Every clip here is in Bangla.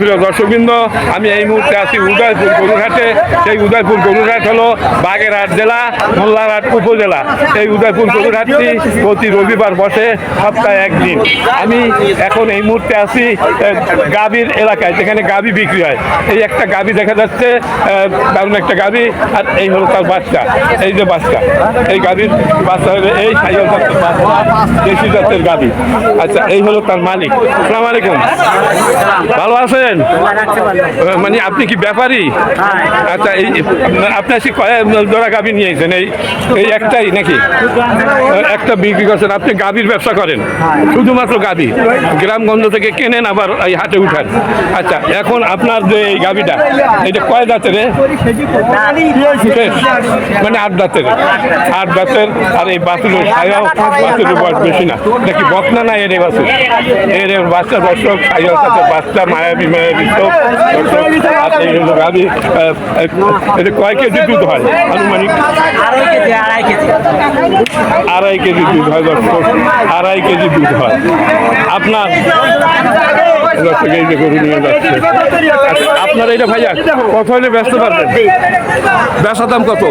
প্রিয় দর্শকবৃন্দ, আমি এই মুহূর্তে আছি উদয়পুর গরুরহাটে। সেই উদয়পুর গরুরহাট হলো বাগেরহাট জেলা, মোল্লারহাট উপজেলা। এই উদয়পুর গরুরহাটটি প্রতি রবিবার বসে সপ্তাহে একদিন। আমি এখন এই মুহূর্তে আছি গাভীর এলাকায়, যেখানে গাভী বিক্রি হয়। এই একটা গাভী দেখা যাচ্ছে দারুণ একটা গাভী, আর এই হলো তার বাচ্চা। এই যে বাচ্চা, এই গাভীর বাচ্চা হলো এই সাইকেল দেশি জাতের আচ্ছা এই হলো তার মালিক। আসসালামু আলাইকুম। ভালো আছেন মানে আপনি কি ব্যাপারী? আচ্ছা এই আপনার সে কয় জোড়া গাভী নিয়েছেন এই এই একটাই নাকি? একটা বিক্রি করছেন। আপনি গাভীর ব্যবসা করেন। শুধুমাত্র গাভী। গ্রামগঞ্জ থেকে কেনেন আবার এই হাটে উঠান। আচ্ছা এখন আপনার যে এই গাভীটা এটা কয় দাঁতের। মানে আট দাঁতের। আট দাঁতের আর এই বাছুরের ছায়াও বাছুরের বয়স বেশি না। নাকি বকনা না এর বাছুর? এর বাচ্চা দর্শক ছায়ার সাথে বাচ্চা মায়াবী গাভী আহ, এটা কয় কেজি দুধ হয় আনুমানিক? আড়াই কেজি দুধ হয় আড়াই কেজি দুধ হয়। আপনার? দর্শক এই যে গরু নিয়ে যাচ্ছে। আচ্ছা, আপনার এটা ভাইয়া কত হলে ব্যস্ত পারবেন? বেচা দাম কত?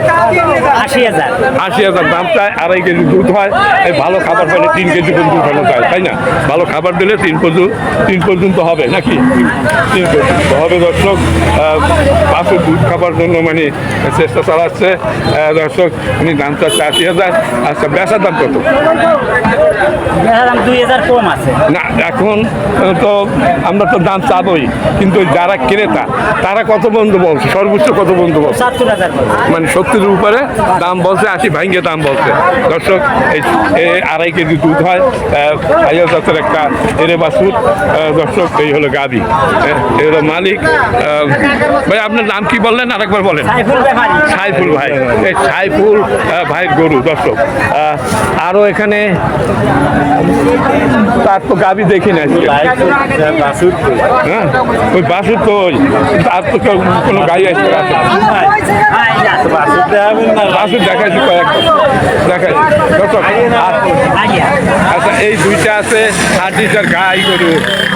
আশি হাজার। আশি হাজার দাম চায় আড়াই কেজি দুধ হয়। এই ভালো খাবার পেলে তিন কেজি পর্যন্ত উঠানো যায় তাই না? ভালো খাবার দিলে তিন পর্যন্ত তিন পর্যন্ত হবে নাকি? তিন পর্যন্ত হবে দর্শক। বাসুর দুধ খাবার জন্য মানে চেষ্টা চালাচ্ছে। দর্শক উনি দাম চাচ্ছে আশি হাজার। আচ্ছা বেচার দাম কত? দুই হাজার কম আছে। না এখন তো আমরা তো দাম চাবই কিন্তু যারা ক্রেতা তারা কত বন্ধু বলছে সর্বোচ্চ কত বন্ধু বলছে মানে সত্তরের উপরে দাম বলছে আশি ভাঙ্গে দাম বলছে। দর্শক এই আড়াই কেজি দুধ হয় হাজার জাতের একটা এরে আহ, দর্শক এই হলো গাবি। এই হলো মালিক। ভাই আপনার নাম কি বললেন? আরেকবার বলেন। সাইফুল ভাই। এই সাইফুল ভাইয়ের গরু দর্শক। আরও এখানে তার তো গাবি দেখি না আজকে। হ্যাঁ? ওই বাসুর তো আর তো কোনো গাড়ি আসবে। বাসুর দেখাইছি কয়েকটা। দেখাইছি। এই দুইটা আছে আর দুইটার গাই গরু।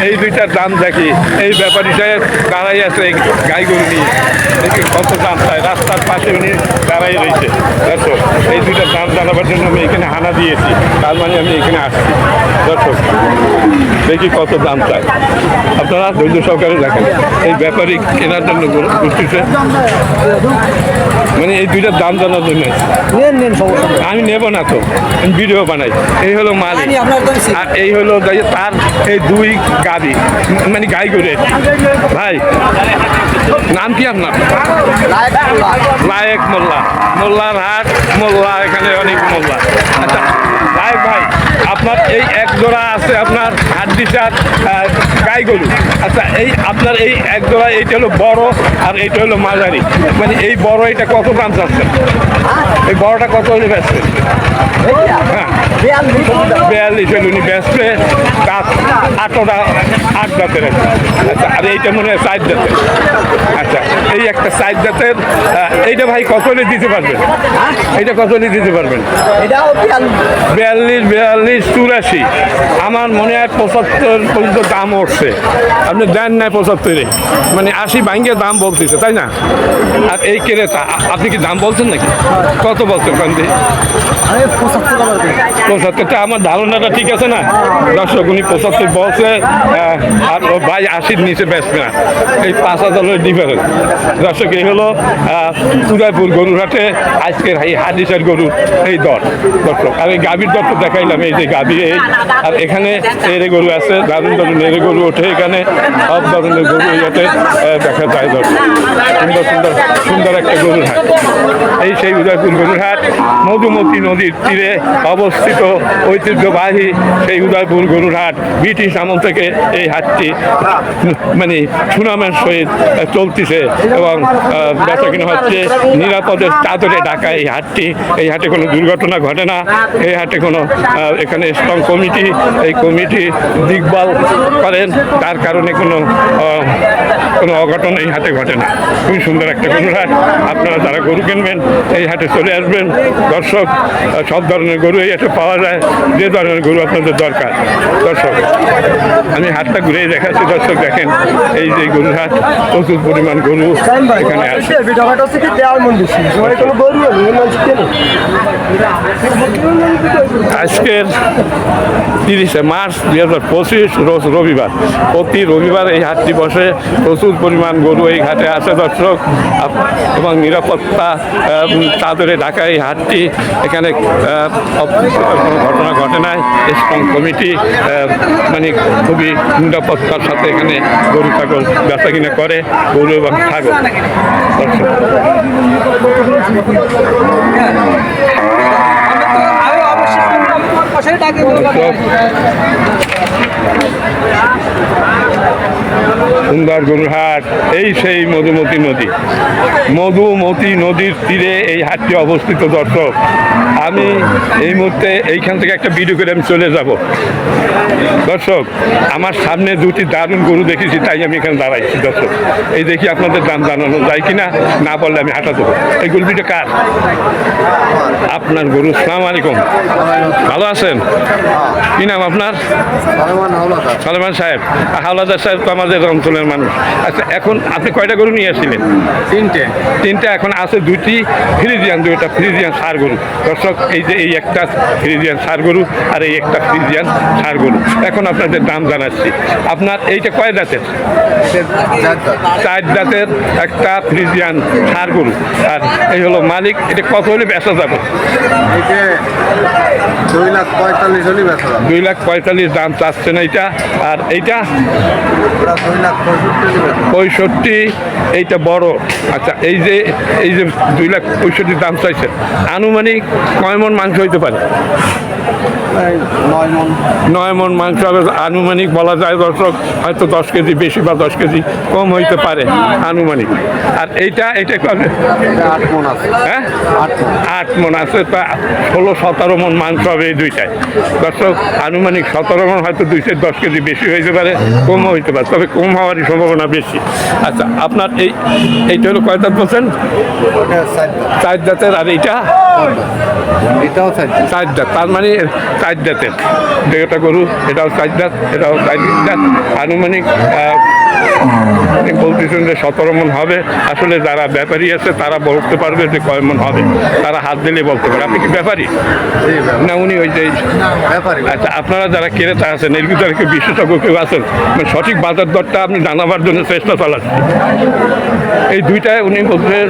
এই দুইটার দাম দেখি। এই ব্যাপারী সাহেব দাঁড়াই আছে গাই গরু নিয়ে। দেখি কত দাম চায় রাস্তার পাশে উনি দাঁড়াই রয়েছে। দর্শক এই দুইটার দাম জানাবার জন্য আমি এখানে হানা দিয়েছি। তার মানে আমি এখানে আসছি। দর্শক দেখি কত দাম চায় আপনারা ধৈর্য সহকারে দেখেন। এই ব্যাপারী কেনার জন্য গোষ্ঠীতে মানে এই দুইটার দাম জানার জন্য। আমি নেব না তো। আমি ভিডিও বানাই। এই হলো মালিক। আর এই হলো তার এই দুই গাড়ি মানে গাই করে। ভাই, নাম কি আপনার? লায়েক মোল্লা। মোল্লার হাট, মোল্লা, এখানে অনেক মোল্লা। আচ্ছা লায়েক ভাই আপনার এই এক জোড়া আছে আপনার হাড্ডি সাত গাই গরু। আচ্ছা এই আপনার এই এক জোড়া এইটা হলো বড় আর এইটা হলো মাঝারি। মানে এই বড় এটা কত দাম চাচ্ছেন? এই বড়টা কত হলে বেচছেন হ্যাঁ। বিয়াল্লিশ হলে উনি বেচছে আটটা আট দাঁতের আচ্ছা আর এইটা মনে হয় সাইড দাঁতের আচ্ছা এই একটা সাইড দাঁতের এইটা ভাই কত হলে দিতে পারবেন? এইটা কত হলে দিতে পারবেন? বিয়াল্লিশ। বিয়াল্লিশ বিয়াল্লিশ চুরাশি। আমার মনে হয় পঁচাত্তর পর্যন্ত দাম উঠছে। আপনি দেন না পঁচাত্তরে। মানে আশি ভাঙ্গে দাম বলতেছে তাই না? আর এই ক্রেতা আপনি কি দাম বলছেন নাকি? কত বলছেন দিই। পঁচাত্তরটা আমার ধারণাটা ঠিক আছে না? দর্শক উনি পঁচাত্তর বলছে আর ও ভাই আশির নিচে বেচবে না। এই পাঁচ হাজারের ডিফারেন্স দর্শক এই হলো উদয়পুর গরুরহাটে আজকের এই হাদিসের গরুর এই দর। দর্শক আর এই গাভীর দর তো দেখাইলাম এই যে গাভী এই আর এখানে এরে গরু আছে দারুণ দারুণ এরে গরু ওঠে এখানে। সব ধরনের গরু ইয়াতে দেখা যায় দর্শক সুন্দর সুন্দর সুন্দর একটা গরুর হাট। এই সেই উদয়পুর গরুর হাট মধুমতি নদীর তীরে অবস্থিত ঐতিহ্যবাহী সেই উদয়পুর গরুর হাট। ব্রিটিশ আমল থেকে এই হাটটি মানে সুনামের সহিত চলতেছে এবং বেচা কিনা হচ্ছে নিরাপদের চাদরে ঢাকা এই হাটটি। এই হাটে কোনো দুর্ঘটনা ঘটে না। এই হাটে কোনো আহ, এখানে স্ট্রং কমিটি এই কমিটি দিকবাল করেন। তার কারণে কোনো কোনো অঘটন এই হাটে ঘটে না। খুবই সুন্দর একটা গরুর হাট। আপনারা যারা গরু কিনবেন, এই হাটে চলে আসবেন। দর্শক সব ধরনের গরু এই হাটে পাওয়া যায়। যে ধরনের গরু আপনাদের দরকার। দর্শক, আমি হাটটা ঘুরে দেখাচ্ছি। দর্শক দেখেন, এই যে গরুর হাট, প্রচুর পরিমাণ গরু এখানে আছে। আজকের তিরিশে মার্চ দুই হাজার পঁচিশ, রোজ রবিবার। প্রতি রবিবার এই হাটটি বসে। প্রচুর পরিমাণ গরু এই ঘাটে আছে দর্শক। এবং নিরাপত্তা চাদরে ঢাকা এই হাটটি। এখানে কোনো ঘটনা ঘটে নাই। স্ট্রং কমিটি মানে খুবই নিরাপত্তার সাথে এখানে গরু, ছাগল বেচা কিনা করে, গরু এবং ছাগল। দর্শক। সেটাকে সুন্দর গরুরহাট এই সেই মধুমতি নদী। মধুমতি নদীর তীরে এই হাটটি অবস্থিত দর্শক। আমি এই মুহূর্তে এইখান থেকে একটা ভিডিও করে আমি চলে যাব। দর্শক আমার সামনে দুটি দারুণ গরু দেখেছি তাই আমি এখানে দাঁড়াইছি দর্শক। এই দেখি আপনাদের দাম জানানো যায় কিনা না বললে আমি হাঁটা দেবো। এই গরু দুটো কার? আপনার গরু সালাম আলাইকুম। ভালো আছেন? কি নাম আপনার? সালমান সাহেব। হাওলাদার সাহেব তো আমাদের অঞ্চলের মানুষ। আচ্ছা এখন আপনি কয়টা গরু নিয়ে আসছিলেন? তিনটে। তিনটা এখন আছে দুটি ফ্রিজিয়ান দুইটা ফ্রিজিয়ান সার গরু। দর্শক এই যে এই একটা ফ্রিজিয়ান সার গরু আর এই একটা ফ্রিজিয়ান সার গরু। এখন আপনাদের দাম জানাচ্ছি। আপনার এইটা কয় দাঁতের চার দাঁতের একটা ফ্রিজিয়ান সার গরু। আর এই হলো মালিক এটা কত হলে বেচা যাবে? দুই লাখ পঁয়তাল্লিশ হলি বেচা। না দুই লাখ পঁয়তাল্লিশ দাম চাচ্ছেন এইটা। আর এইটা? পঁয়ষট্টি এইটা বড়। আচ্ছা এই যে এই যে দুই লাখ পঁয়ষট্টি দাম চাইছে আনুমানিক কয় মন মাংস হইতে পারে? নয় মন। মাংস হবে। আনুমানিক বলা যায় দর্শক হয়তো দশ কেজি বেশি বা দশ কেজি কম হইতে পারে আনুমানিক। আর এইটা? এটা আট মন আছে। হ্যাঁ? আট মন। আছে তা ষোলো সতেরো মন মাংস হবে এই দুইটায়। দর্শক আনুমানিক সতেরো মন হয়তো দুই থেকে দশ কেজি বেশি হইতে পারে কমও হইতে পারে তবে কম হওয়ারই সম্ভাবনা বেশি। আচ্ছা আপনার এই এইটা হলো কয় দাঁত বলছেন? চার দাঁতের আর এইটা? এটাও চার দাঁত তার মানে চার দাঁতের যেটা গরু এটাও চার দাঁত এটাও দাঁত আনুমানিক বলতেছেন যে সতেরো মন হবে। আসলে যারা ব্যাপারী আছে তারা বলতে পারবে যে কয় মন হবে। তারা হাত দিলে বলতে পারে। আপনি কি ব্যাপারী? না উনি ওই যে আচ্ছা আপনারা যারা ক্রেতা আছেন এর ভিতরে কেউ বিশেষজ্ঞ কেউ আছেন? মানে সঠিক বাজার দরটা আপনি জানাবার জন্য চেষ্টা চালাচ্ছেন। এই দুইটায় উনি মনের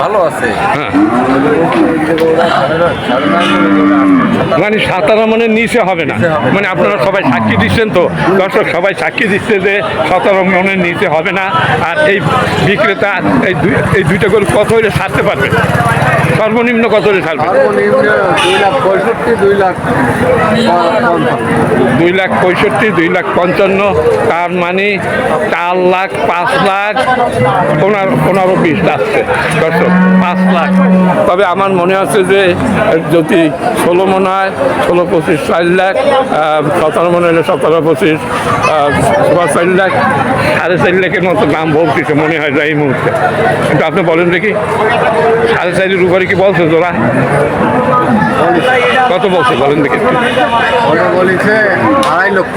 ভালো আছে। হ্যাঁ। মানে সাতারা মানে নিচে হবে না। মানে আপনারা সবাই সাক্ষী দিচ্ছেন তো। দর্শক সবাই সাক্ষী দিচ্ছে যে সতেরো মনের নিচে হবে না। আর এই বিক্রেতা এই দুই এই দুইটা গরু কত হলে ছাড়তে পারবে? সর্বনিম্ন কত হলে ছাড়বে? দুই লাখ পঁয়ষট্টি দুই লাখ পঞ্চান্ন। দুই লাখ পঁয়ষট্টি দুই লাখ পঞ্চান্ন। তার মানে চার লাখ পাঁচ লাখ পনেরো পনেরো বিশ আসছে। পাঁচ লাখ। তবে আমার মনে আছে যে যদি ষোলো মনে হয় ষোলো পঁচিশ চার লাখ সতেরো মনে হলে সতেরো পঁচিশ চার লাখ। সাড়ে চার লাখের মতো দাম বলতেছে মনে হয় যায় এই মুহূর্তে। কিন্তু আপনি বলেন দেখি সাড়ে চারের উপরে কি বলছে তোরা কত বলছে বলেন দেখি। বলেছে? আড়াই লক্ষ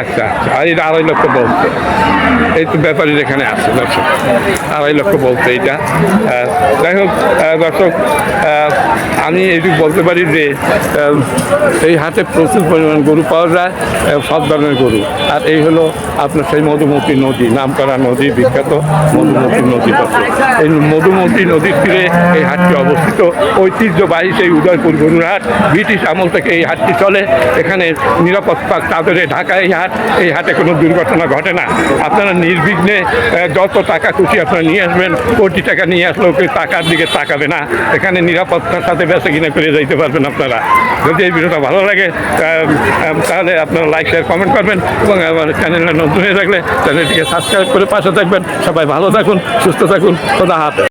আচ্ছা আচ্ছা। আর এটা আড়াই লক্ষ বলছে। এই তো ব্যাপারীর এখানে আছে, দর্শক। আড়াই লক্ষ বলছে এইটা যাই হোক দর্শক আমি এইটুকু বলতে পারি যে এই হাটে প্রচুর পরিমাণ গরু পাওয়া যায় সব ধরনের গরু। আর এই হলো আপনার সেই মধুমতি নদী, নামকরা নদী, বিখ্যাত মধুমতি নদী এই মধুমতি নদীর তীরে এই হাটটি অবস্থিত। ঐতিহ্যবাহী সেই উদয়পুর গরুর হাট, ব্রিটিশ আমল থেকে এই হাটটি চলে। এখানে নিরাপত্তা তাদের ঢাকা এই হাট, এই হাটে কোনো দুর্ঘটনা ঘটে না। আপনারা নির্বিঘ্নে যত টাকা খুশি আপনারা নিয়ে আসবেন, কোটি টাকা নিয়ে আসলেও টাকার দিকে তাকাবে না। এখানে নিরাপত্তার সাথে বেঁচে কিনা করে যাইতে পারবেন আপনারা। যদি এই ভিডিওটা ভালো লাগে তাহলে আপনারা লাইক শেয়ার কমেন্ট করবেন এবং আমার চ্যানেলটা নতুন হয়ে থাকলে চ্যানেলটিকে সাবস্ক্রাইব করে পাশে থাকবেন। সবাই ভালো থাকুন, সুস্থ থাকুন, খোদা হাত